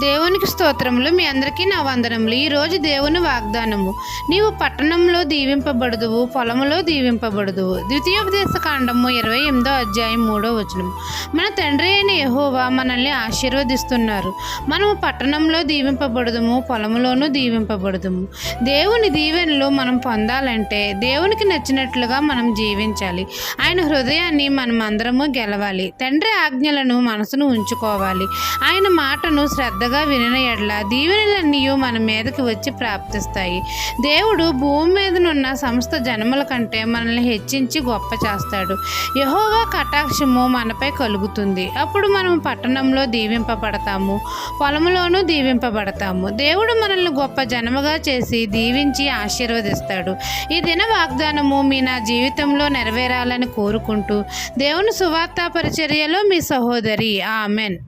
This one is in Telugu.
దేవునికి స్తోత్రములు మీ అందరికీ నా వందనములు. ఈ రోజు దేవుని వాగ్దానము నీవు పట్టణంలో దీవింపబడుదువు పొలములో దీవింపబడుదువు. ద్వితీయోపదేశ కాండము ఇరవై ఎనిమిదో అధ్యాయం మూడో వచనం మన తండ్రి అయిన యహోవా మనల్ని ఆశీర్వదిస్తున్నారు. మనము పట్టణంలో దీవింపబడుదుము పొలములోనూ దీవింపబడుదుము. దేవుని దీవెనలు మనం పొందాలంటే దేవునికి నచ్చినట్లుగా మనం జీవించాలి. ఆయన హృదయాన్ని మనం అందరము గెలవాలి. తండ్రి ఆజ్ఞలను మనసును ఉంచుకోవాలి. ఆయన మాటను శ్రద్ధ శ్రద్ధగా వినిన ఎడల దీవెనలన్నీ మన మీదకి వచ్చి ప్రాప్తిస్తాయి. దేవుడు భూమి మీదనున్న సమస్త జనముల కంటే మనల్ని హెచ్చించి గొప్ప చేస్తాడు. యహోవా కటాక్షము మనపై కలుగుతుంది. అప్పుడు మనం పట్టణంలో దీవింపబడతాము. పొలములోనూ దీవింపబడతాము. దేవుడు మనల్ని గొప్ప జనముగా చేసి దీవించి ఆశీర్వదిస్తాడు. ఈ దిన వాగ్దానము మీ నా జీవితంలో నెరవేరాలని కోరుకుంటూ దేవుని సువార్త పరిచర్యలో మీ సహోదరి. ఆమెన్.